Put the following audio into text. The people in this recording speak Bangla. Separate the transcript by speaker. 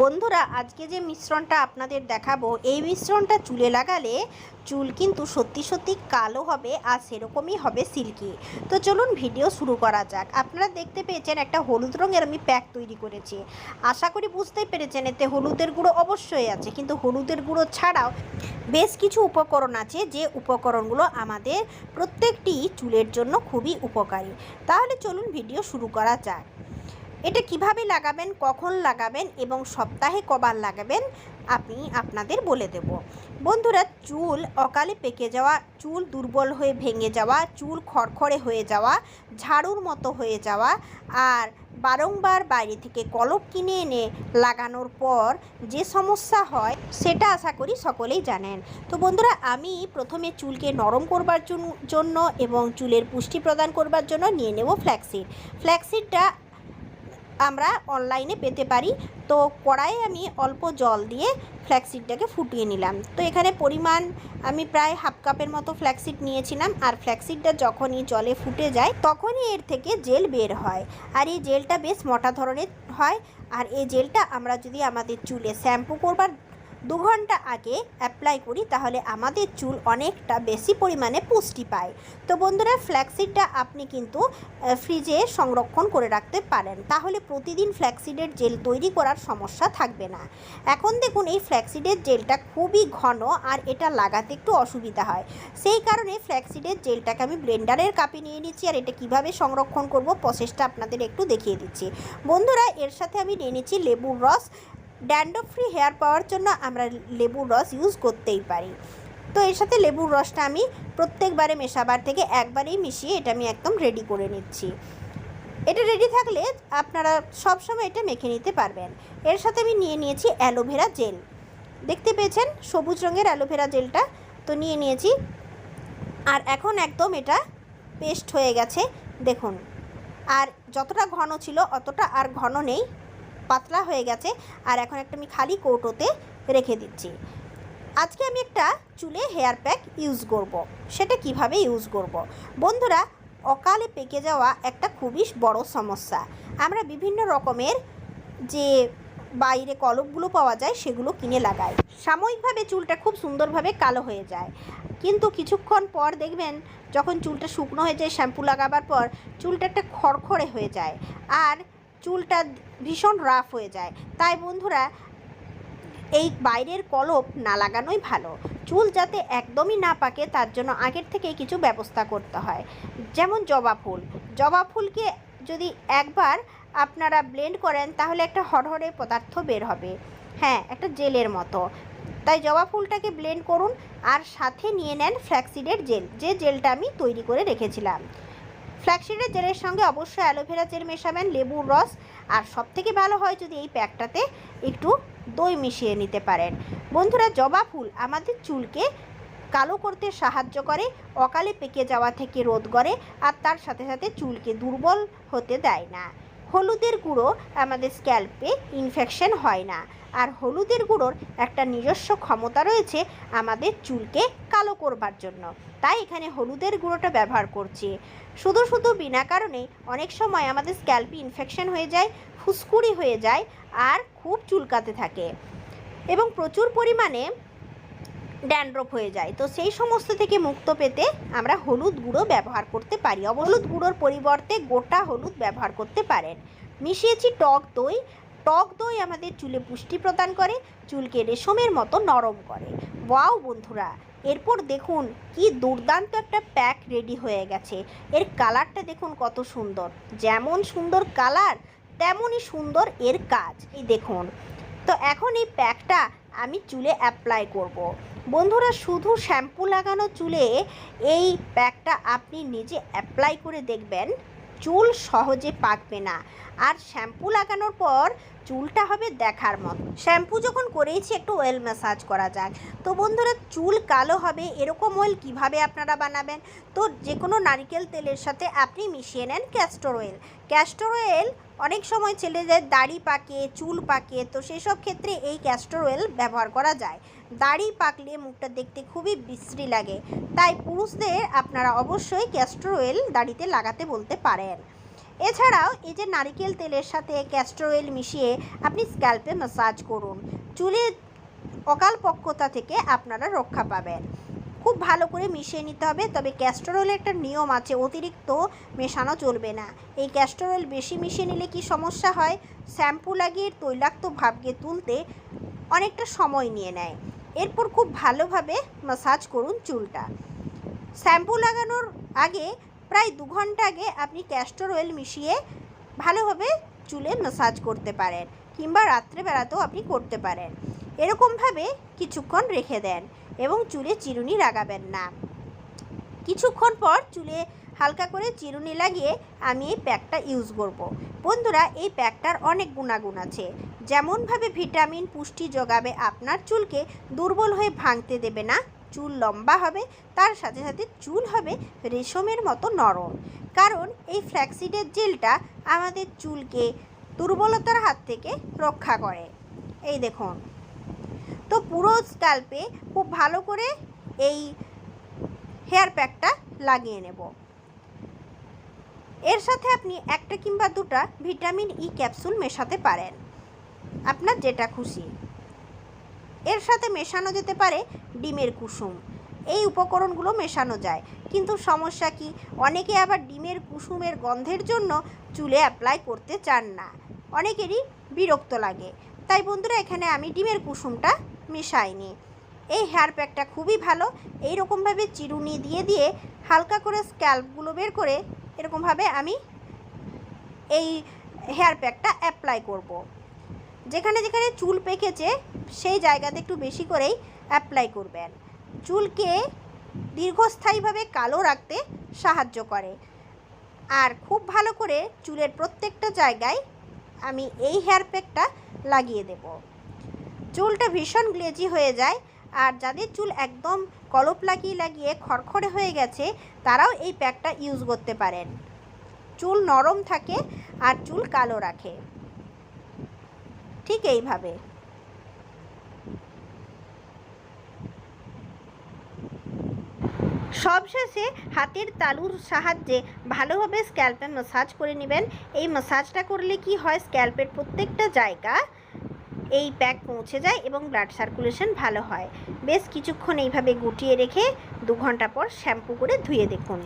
Speaker 1: বন্ধুরা, আজকে যে মিশ্রণটা আপনাদের দেখাবো, এই মিশ্রণটা চুলে লাগালে চুল কিন্তু সত্যি সত্যি কালো হবে আর সেরকমই হবে সিল্কি। তো চলুন ভিডিও শুরু করা যাক। আপনারা দেখতে পেয়েছেন একটা হলুদ রঙের আমি প্যাক তৈরি করেছি। আশা করি বুঝতেই পেরেছেন, এতে হলুদের গুঁড়ো অবশ্যই আছে, কিন্তু হলুদের গুঁড়ো ছাড়াও বেশ কিছু উপকরণ আছে, যে উপকরণগুলো আমাদের প্রত্যেকটি চুলের জন্য খুবই উপকারী। তাহলে চলুন ভিডিও শুরু করা যাক। এটা কীভাবে লাগাবেন, কখন লাগাবেন এবং সপ্তাহে কবার লাগাবেন, আমি আপনাদের বলে দেব। বন্ধুরা, চুল অকালে পেকে যাওয়া, চুল দুর্বল হয়ে ভেঙে যাওয়া, চুল খড়খড়ে হয়ে যাওয়া, ঝাড়ুর মতো হয়ে যাওয়া আর বারংবার বাইরে থেকে কলপ কিনে এনে লাগানোর পর যে সমস্যা হয় সেটা আশা করি সকলেই জানেন। তো বন্ধুরা, আমি প্রথমে চুলকে নরম করবার জন- জন্য এবং চুলের পুষ্টি প্রদান করবার জন্য নিয়ে নেব ফ্ল্যাক্সিড। ফ্ল্যাক্সিডটা আমরা অনলাইনে পেতে পারি। তো কড়াইয়ে আমি অল্প জল দিয়ে ফ্ল্যাক্সিডটাকে ফুটিয়ে নিলাম। তো এখানে পরিমাণ আমি প্রায় হাফ কাপের মতো ফ্ল্যাক্সিড নিয়েছিলাম। আর ফ্ল্যাক্সিডটা যখনই জলে ফুটে যায়, তখনই এর থেকে জেল বের হয়। আর এই জেলটা বেশ মোটা ধরনের হয়। আর এই জেলটা আমরা যদি আমাদের চুলে শ্যাম্পু করবার দু ঘণ্টা আগে অ্যাপ্লাই করি, তাহলে আমাদের চুল অনেকটা বেশি পরিমাণে পুষ্টি পায়। তো বন্ধুরা ফ্ল্যাক্সিডটা আপনি কিন্তু ফ্রিজে সংরক্ষণ করে রাখতে পারেন। তাহলে প্রতিদিন ফ্ল্যাক্সিডের জেল তৈরি করার সমস্যা থাকবে না। এখন দেখুন, এই ফ্ল্যাক্সিডের জেলটা খুবই ঘন আর এটা লাগাতে একটু অসুবিধা হয়। সেই কারণে ফ্ল্যাক্সিডের জেলটাকে আমি ব্লেন্ডারের কাপে নিয়ে নিচ্ছি আর এটা কীভাবে সংরক্ষণ করব প্রসেসটা আপনাদের একটু দেখিয়ে দিচ্ছি। বন্ধুরা, এর সাথে আমি নিয়ে নিচ্ছি লেবুর রস। ড্যান্ড্রফ ফ্রি হেয়ার পাওয়ার জন্য আমরা লেবুর রস ইউজ করতেই পারি। তো এর সাথে লেবুর রসটা আমি প্রত্যেকবারে মেশাবার থেকে একবারেই মিশিয়ে এটা আমি একদম রেডি করে নিচ্ছি। এটা রেডি থাকলে আপনারা সবসময় এটা মেখে নিতে পারবেন। এর সাথে আমি নিয়ে নিয়েছি অ্যালোভেরা জেল। দেখতে পেয়েছেন? সবুজ রঙের অ্যালোভেরা জেলটা। তো নিয়ে নিয়েছি। আর এখন একদম এটা পেস্ট হয়ে গেছে, দেখুন। আর যতটা ঘন ছিল অতটা আর ঘন নেই। পাতলা হয়ে গেছে, আর এখন একটা আমি খালি কৌটোতে রেখে দিচ্ছি। আজকে আমি একটা চুলে হেয়ার প্যাক ইউজ করব। সেটা কীভাবে ইউজ করব। বন্ধুরা, অকালে পেকে যাওয়া একটা খুবই বড় সমস্যা। আমরা বিভিন্ন রকমের যে বাইরে কলপগুলো পাওয়া যায়, সেগুলো কিনে লাগাই। সাময়িকভাবে চুলটা খুব সুন্দরভাবে কালো হয়ে যায়। কিন্তু কিছুক্ষণ পর দেখবেন, যখন চুলটা শুকনো হয়ে যায়, শ্যাম্পু লাগাবার পর, চুলটা একটা খড়খড়ে হয়ে যায়। আর চুলটা ভীষণ রাফ হয়ে যায়। তাই বন্ধুরা, এই বাইরের কলপ না লাগানোই ভালো। চুল যাতে একদমই না পাকে, তার জন্য আগের থেকে কিছু ব্যবস্থা করতে হয়। যেমন জবা ফুল। জবা ফুলকে যদি একবার আপনারা ব্লেন্ড করেন, তাহলে একটা হরহরে পদার্থ বের হবে। হ্যাঁ একটা জেলের মতো। তাই জবা ফুলটাকে ব্লেন্ড করুন, আর সাথে নিয়ে নেন ফ্ল্যাক্সিডের জেল। যে জেলটা আমি তৈরি করে রেখেছিলাম। ফ্ল্যাক্সিডের জেলের সঙ্গে অবশ্যই অ্যালোভেরা জেল মেশাবেন লেবুর রস। আর সবথেকে ভালো হয় যদি এই প্যাকটাতে একটু দই মিশিয়ে নিতে পারেন। বন্ধুরা, জবা ফুল আমাদের চুলকে কালো করতে সাহায্য করে, অকালে পেকে যাওয়া থেকে রোধ করে, আর তার সাথে সাথে চুলকে দুর্বল হতে দেয় না। হলুদের গুঁড়ো আমাদের স্ক্যাল্পে ইনফেকশন হয় না। আর হলুদের গুঁড়োর একটা নিজস্ব ক্ষমতা রয়েছে আমাদের চুলকে কালো করবার জন্য। তাই এখানে হলুদের গুঁড়োটা ব্যবহার করছি। শুধু শুধু বিনা কারণে অনেক সময় আমাদের স্ক্যাল্পে ইনফেকশন হয়ে যায়, ফুসকুড়ি হয়ে যায় আর খুব চুলকাতে থাকে। এবং প্রচুর পরিমাণে ড্যান্ড্রপ হয়ে যায়। তো সেই সমস্ত থেকে মুক্ত পেতে আমরা হলুদ গুঁড়ো ব্যবহার করতে পারি। হলুদ গুঁড়োর পরিবর্তে গোটা হলুদ ব্যবহার করতে পারেন। মিশিয়েছি টক দই। টক দই আমাদের চুলে পুষ্টি প্রদান করে, চুলকে রেশমের মতো নরম করে। ওয়াও বন্ধুরা, এরপর দেখুন কি দুর্দান্ত একটা প্যাক রেডি হয়ে গেছে। এর কালারটা দেখুন কত সুন্দর। যেমন সুন্দর কালার, তেমনই সুন্দর এর কাজ। এই দেখুন। তো এখন এই প্যাকটা আমি চুলে অ্যাপ্লাই করব। বন্ধুরা, শুধু শ্যাম্পু লাগানো চুলে এই প্যাকটা আপনি নিজে অ্যাপ্লাই করে দেখবেন চুল সহজে পাকবে না আর শ্যাম্পু লাগানোর পর চুলটা হবে দেখার মতো। শ্যাম্পু যখন করেইছি, একটু অয়েল ম্যাসাজ করা যাক। তো বন্ধুরা, চুল কালো হবে, এরকম অয়েল কীভাবে আপনারা বানাবেন? তো যে কোনো নারিকেল তেলের সাথে আপনি মিশিয়ে নেন ক্যাস্টর অয়েল ক্যাস্টর অয়েল অনেক সময় ছেলেদের দাড়ি পাকে, চুল পাকে, তো সেসব ক্ষেত্রে এই ক্যাস্টর অয়েল ব্যবহার করা যায়। দাড়ি পাকলে মুখটা দেখতে খুবই বিশ্রী লাগে। তাই পুরুষদের আপনারা অবশ্যই ক্যাস্টর অয়েল দাড়িতে লাগাতে বলতে পারেন। এছাড়াও এই যে নারিকেল তেলের সাথে ক্যাস্টর অয়েল মিশিয়ে আপনি স্ক্যাল্পে ম্যাসাজ করুন। চুলে অকালপক্কতা থেকে আপনারা রক্ষা পাবেন। খুব ভালো করে মিশিয়ে নিতে হবে, তবে ক্যাস্টর অয়েলের একটা নিয়ম আছে, অতিরিক্ত মেশানো চলবে না। এই ক্যাস্টর অয়েল বেশি মিশিয়ে নিলে কি সমস্যা হয়? শ্যাম্পু লাগিয়ে তৈলাক্ত ভাবকে তুলতে অনেকটা সময় নিয়ে নেয়। এরপর খুব ভালোভাবে মাসাজ করুন চুলটা। শ্যাম্পু লাগানোর আগে প্রায় দু ঘণ্টা আগে আপনি ক্যাস্টর অয়েল মিশিয়ে ভালোভাবে চুলে মাসাজ করতে পারেন কিংবা রাত্রেবেলাতেও আপনি করতে পারেন। এরকমভাবে কিছুক্ষণ রেখে দেন এবং চুলে চিরুনি লাগাবেন না। কিছুক্ষণ পর চুলে হালকা করে চিরুনি লাগিয়ে আমি এই প্যাকটা ইউজ করব। বন্ধুরা, এই প্যাকটার অনেক গুণাগুণ আছে। যেমনভাবে ভিটামিন পুষ্টি যোগাবে আপনার চুলকে, দুর্বল হয়ে ভাঙতে দেবে না। চুল লম্বা হবে, তার সাথে সাথে চুল হবে রেশমের মতো নরম। কারণ এই ফ্ল্যাক্সিডের জেলটা আমাদের চুলকে দুর্বলতার হাত থেকে রক্ষা করে। এই দেখুন। তো পুরো স্ক্যাল্পে খুব ভালো করে এই হেয়ার প্যাকটা লাগিয়ে নেব। এর সাথে আপনি একটা কিংবা দুটা ভিটামিন ই ক্যাপসুল মেশাতে পারেন। আপনার যেটা খুশি। এর সাথে মেশানো যেতে পারে ডিমের কুসুম। এই উপকরণগুলো মেশানো যায়। কিন্তু সমস্যা কি? অনেকে আবার ডিমের কুসুমের গন্ধের জন্য চুলে অ্যাপ্লাই করতে চান না। অনেকেরই বিরক্ত লাগে। তাই বন্ধুরা, এখানে আমি ডিমের কুসুমটা মেশাইনি। এই হেয়ার প্যাকটা খুবই ভালো। এইরকমভাবে চিরুনি দিয়ে দিয়ে হালকা করে স্ক্যাল্পগুলো বের করে এরকমভাবে আমি এই হেয়ার প্যাকটা অ্যাপ্লাই করব। যেখানে যেখানে চুল পেকেছে সেই জায়গাতে একটু বেশি করেই অ্যাপ্লাই করবেন। চুলকে দীর্ঘস্থায়ীভাবে কালো রাখতে সাহায্য করে। আর খুব ভালো করে চুলের প্রত্যেকটা জায়গায় আমি এই হেয়ার প্যাকটা লাগিয়ে দেব। চুলটা ভীষণ গ্লেজি হয়ে যায়, আর যাদের চুল একদম কলপ লাগিয়ে লাগিয়ে খড়খড়ে হয়ে গেছে, তারাও এই প্যাকটা ইউজ করতে পারেন। চুল নরম থাকে আর চুল কালো রাখে। ঠিক এইভাবে। সবশেষে হাতের তালুর সাহায্যে ভালোভাবে স্ক্যাল্পে মাসাজ করে নেবেন। এই মাসাজটা করলে কি হয়? স্ক্যাল্পের প্রত্যেকটা জায়গা এই প্যাক পৌঁছে যায় এবং ব্লাড সার্কুলেশন ভালো হয়। বেশ কিছুক্ষণ এইভাবে গুটিয়ে রেখে দু ঘণ্টা পর শ্যাম্পু করে ধুয়ে দেখুন।